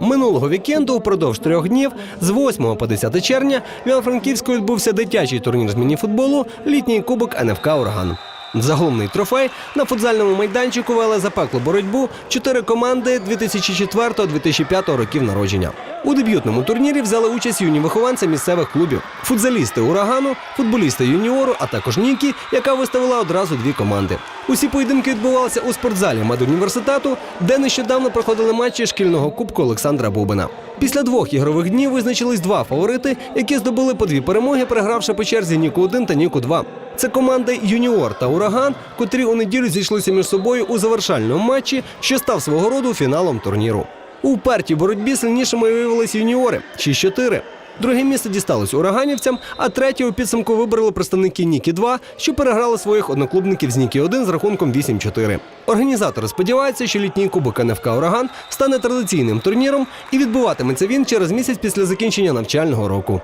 Минулого вікенду упродовж трьох днів з 8 по 10 червня в Івано-Франківську відбувся дитячий турнір з мініфутболу Літній кубок НФК Ураган. За головний трофей на футзальному майданчику вели запеклу боротьбу чотири команди 2004-2005 років народження. У дебютному турнірі взяли участь юні вихованці місцевих клубів: футзалісти урагану, футболісти юніору, а також Нікі, яка виставила одразу дві команди. Усі поєдинки відбувалися у спортзалі медуніверситету, де нещодавно проходили матчі шкільного кубку Олександра Бубина. Після двох ігрових днів визначились два фаворити, які здобули по дві перемоги, перегравши по черзі Ніку 1 та Ніку 2 Це команди Юніор та Ураган, котрі у неділю зійшлися між собою у завершальному матчі, що став свого роду фіналом турніру. У партій боротьбі сильнішими виявились юніори 6-4. Друге місце дісталось ураганівцям, а третє у підсумку вибрали представники Нікі 2 що переграли своїх одноклубників з Нікі 1 з рахунком 8-4. Організатори сподіваються, що літній кубок НФК Ураган стане традиційним турніром і відбуватиметься він через місяць після закінчення навчального року.